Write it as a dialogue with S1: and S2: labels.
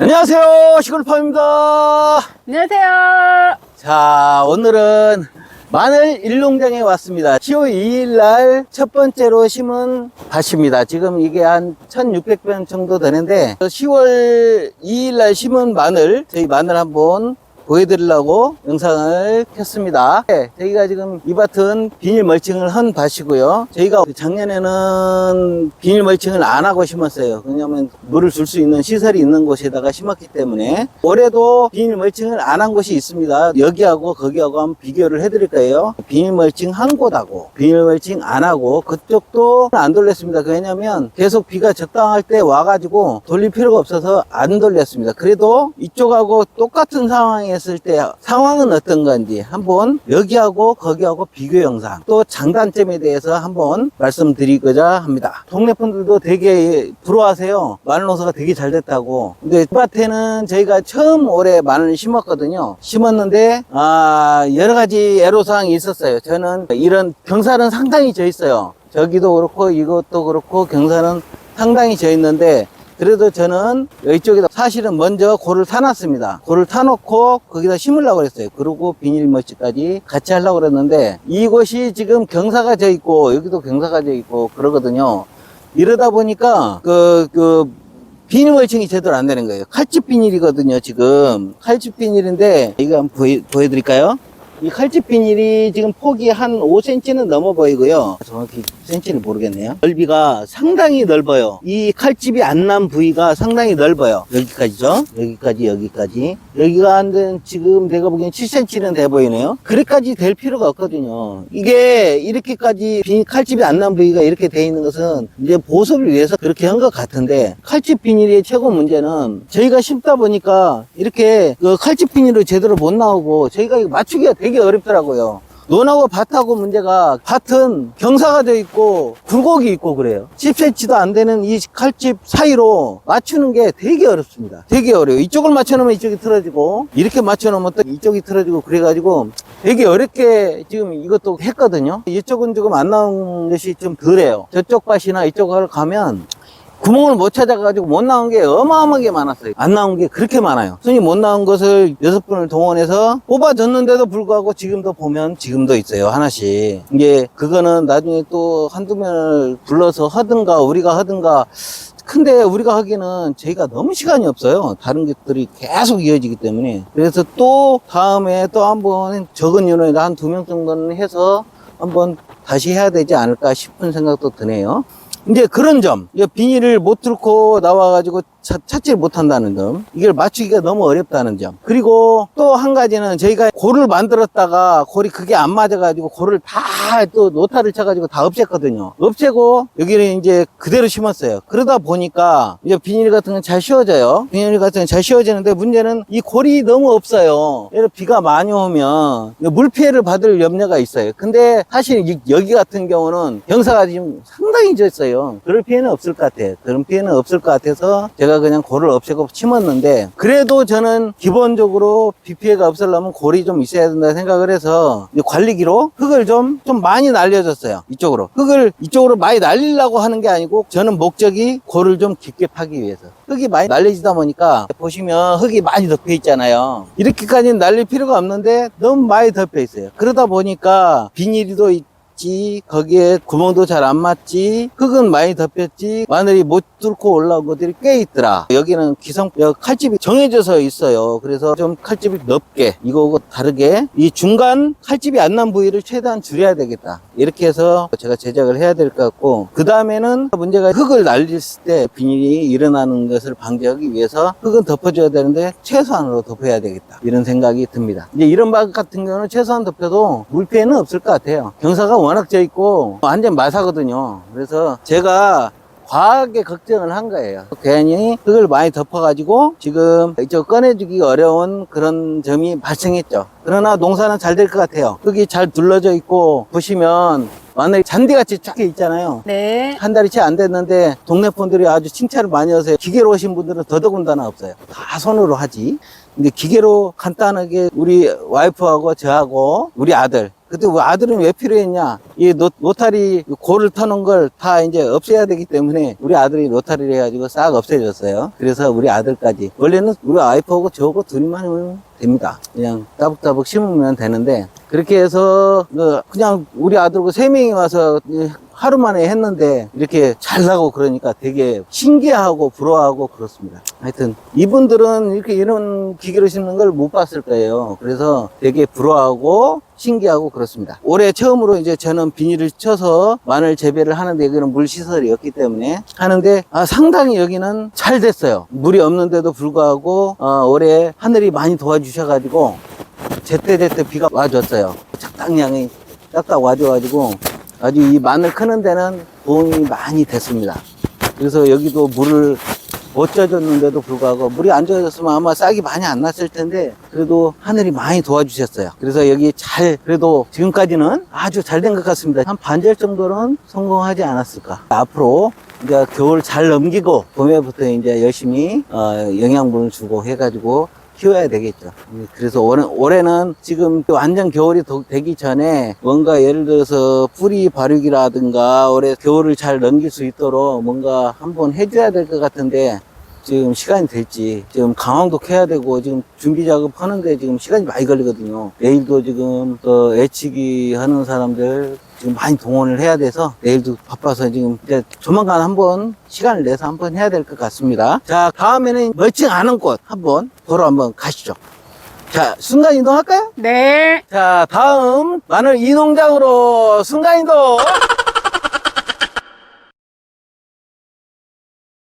S1: 안녕하세요 시골팜입니다.
S2: 안녕하세요.
S1: 자 오늘은 마늘 일농장에 왔습니다. 10월 2일 날 첫 번째로 심은 밭입니다. 지금 이게 한 1600평 정도 되는데 10월 2일 날 심은 마늘 저희 마늘 한번 보여드리려고 영상을 켰습니다. 네, 저희가 지금 이 밭은 비닐 멀칭을 한 밭이고요. 저희가 작년에는 비닐 멀칭을 안 하고 심었어요. 왜냐하면 물을 줄 수 있는 시설이 있는 곳에다가 심었기 때문에 올해도 비닐 멀칭을 안 한 곳이 있습니다. 여기하고 거기하고 한번 비교를 해드릴 거예요. 비닐 멀칭 한 곳하고 비닐 멀칭 안 하고 그쪽도 안 돌렸습니다. 왜냐하면 계속 비가 적당할 때 와가지고 돌릴 필요가 없어서 안 돌렸습니다. 그래도 이쪽하고 똑같은 상황에 했을 때 상황은 어떤 건지 한번 여기하고 거기하고 비교 영상 또 장단점에 대해서 한번 말씀드리고자 합니다. 동네 분들도 되게 부러워하세요. 마늘 농사가 되게 잘 됐다고. 근데 이 밭에는 저희가 처음 올해 마늘 심었거든요. 심었는데 아 여러 가지 애로사항이 있었어요. 저는 이런 경사는 상당히 져 있어요. 저기도 그렇고 이것도 그렇고 경사는 상당히 져 있는데 그래도 저는 이쪽에다 사실은 먼저 골을 타놨습니다. 골을 타놓고 거기다 심으려고 그랬어요. 그리고 비닐 멀치까지 같이 하려고 그랬는데 이곳이 지금 경사가 져 있고 여기도 경사가 져 있고 그러거든요. 이러다 보니까 그, 그, 비닐 멀칭이 제대로 안 되는 거예요. 칼집 비닐이거든요, 지금. 칼집 비닐인데, 이거 한번 보여, 보여드릴까요? 이 칼집 비닐이 지금 폭이 한 5cm는 넘어 보이고요. 정확히 cm는 모르겠네요. 넓이가 상당히 넓어요. 이 칼집이 안 난 부위가 상당히 넓어요. 여기까지죠? 여기까지, 여기까지. 여기가 한, 지금 내가 보기엔 7cm는 돼 보이네요. 그래까지 될 필요가 없거든요. 이게 이렇게까지 비- 칼집이 안 난 부위가 이렇게 돼 있는 것은 이제 보습을 위해서 그렇게 한 것 같은데 칼집 비닐의 최고 문제는 저희가 심다 보니까 이렇게 그 칼집 비닐을 제대로 못 나오고 저희가 맞추기가 되게 어렵더라고요. 논하고 밭하고 문제가 밭은 경사가 돼 있고 굴곡이 있고 그래요. 10cm도 안 되는 이 칼집 사이로 맞추는 게 되게 어렵습니다. 되게 어려워요. 이쪽을 맞춰놓으면 이쪽이 틀어지고 이렇게 맞춰놓으면 또 이쪽이 틀어지고 그래가지고 되게 어렵게 지금 이것도 했거든요. 이쪽은 지금 안 나온 것이 좀 덜해요. 저쪽 밭이나 이쪽을 가면 구멍을 못 찾아가지고 못 나온 게 어마어마하게 많았어요. 안 나온 게 그렇게 많아요. 손이 못 나온 것을 여섯 분을 동원해서 뽑아줬는데도 불구하고 지금도 보면 지금도 있어요. 하나씩. 이게 그거는 나중에 또 한두 명을 불러서 하든가 우리가 하든가 근데 우리가 하기에는 저희가 너무 시간이 없어요. 다른 것들이 계속 이어지기 때문에. 그래서 또 다음에 또 한번 적은 인원에 한두 명 정도는 해서 한번 다시 해야 되지 않을까 싶은 생각도 드네요. 이제 그런 점, 비닐을 못 뚫고 나와가지고 찾, 찾지 못한다는 점, 이걸 맞추기가 너무 어렵다는 점. 그리고 또 한 가지는 저희가 골을 만들었다가 골이 그게 안 맞아가지고 골을 다또 노타를 쳐가지고 다 없앴거든요. 없애고 여기는 이제 그대로 심었어요. 그러다 보니까 이제 비닐 같은 건 잘 씌워져요. 비닐 같은 건 잘 씌워지는데 문제는 이 골이 너무 없어요. 예를 비가 많이 오면 물 피해를 받을 염려가 있어요. 근데 사실 이- 여기 같은 경우는 경사가 지금 상당히 졌어요. 그럴 피해는 없을 것 같아요. 그런 피해는 없을 것 같아서 제가 그냥 골을 없애고 심었는데 그래도 저는 기본적으로 비 피해가 없으려면 골이 좀 있어야 된다 생각을 해서 관리기로 흙을 좀, 좀 많이 날려줬어요. 이쪽으로. 흙을 이쪽으로 많이 날리려고 하는 게 아니고 저는 목적이 골을 좀 깊게 파기 위해서. 흙이 많이 날려지다 보니까 보시면 흙이 많이 덮여 있잖아요. 이렇게까지는 날릴 필요가 없는데 너무 많이 덮여 있어요. 그러다 보니까 비닐도 있지, 거기에 구멍도 잘 안 맞지, 흙은 많이 덮였지, 마늘이 못 뚫고 올라온 것들이 꽤 있더라. 여기는 기성, 여- 칼집이 정해져서 있어요. 그래서 좀 칼집이 넓게, 이거하고 다르게, 이 중간 칼집이 안 난 부위를 최대한 줄여야 되겠다. 이렇게 해서 제가 제작을 해야 될 것 같고, 그 다음에는 문제가 흙을 날릴 때 비닐이 일어나는 것을 방지하기 위해서 흙은 덮어줘야 되는데 최소한으로 덮어야 되겠다. 이런 생각이 듭니다. 이제 이런 밭 같은 경우는 최소한 덮여도 물 피해는 없을 것 같아요. 경사가 워낙 져 있고 완전 마사거든요. 그래서 제가 과하게 걱정을 한 거예요. 괜히 흙을 많이 덮어 가지고 지금 이쪽 꺼내주기 어려운 그런 점이 발생했죠. 그러나 농사는 잘 될 것 같아요. 흙이 잘 둘러져 있고 보시면 마늘 잔디같이 쫙 있잖아요.
S2: 네.
S1: 한 달이 채 안 됐는데 동네 분들이 아주 칭찬을 많이 하세요. 기계로 오신 분들은 더더군다나 없어요. 다 손으로 하지. 근데 기계로 간단하게 우리 와이프하고 저하고 우리 아들 그때 뭐 아들은 왜 필요했냐? 이 노, 노타리 고를 터는 걸 다 이제 없애야 되기 때문에 우리 아들이 노타리를 해가지고 싹 없애줬어요. 그래서 우리 아들까지. 원래는 우리 와이프하고 저하고 둘이만 하면 됩니다. 그냥 따북따북 심으면 되는데 그렇게 해서 그 그냥 우리 아들하고 세 명이 와서 하루 만에 했는데 이렇게 잘 나고 그러니까 되게 신기하고 부러워하고 그렇습니다. 하여튼 이분들은 이렇게 이런 기계로 심는 걸 못 봤을 거예요. 그래서 되게 부러워하고 신기하고 그렇습니다. 올해 처음으로 이제 저는 비닐을 쳐서 마늘 재배를 하는데 여기는 물 시설이 없기 때문에 하는데 아, 상당히 여기는 잘 됐어요. 물이 없는데도 불구하고 어, 올해 하늘이 많이 도와주셔가지고 제때제때 비가 와줬어요. 적당량이 딱딱 와줘가지고 아주 이 마늘 크는 데는 도움이 많이 됐습니다. 그래서 여기도 물을 못 쪄줬는데도 불구하고 물이 안 쪄졌으면 아마 싹이 많이 안 났을 텐데 그래도 하늘이 많이 도와주셨어요. 그래서 여기 잘 그래도 지금까지는 아주 잘 된 것 같습니다. 한 반절 정도는 성공하지 않았을까. 앞으로 이제 겨울 잘 넘기고 봄에부터 이제 열심히 어, 영양분을 주고 해가지고 키워야 되겠죠. 그래서 올해, 올해는 지금 완전 겨울이 도- 되기 전에 뭔가 예를 들어서 뿌리 발육이라든가 올해 겨울을 잘 넘길 수 있도록 뭔가 한번 해줘야 될 것 같은데 지금 시간이 될지 지금 강황도 캐야 되고 지금 준비 작업 하는데 지금 시간이 많이 걸리거든요. 내일도 지금 그 애치기 하는 사람들 지금 많이 동원을 해야 돼서 내일도 바빠서 지금 이제 조만간 한번 시간을 내서 한번 해야 될 것 같습니다. 자, 다음에는 멀쩡 않은 곳 한번 보러 한번 가시죠. 자, 순간 이동 할까요?
S2: 네.
S1: 자, 다음 마늘 이 농장으로 순간 이동.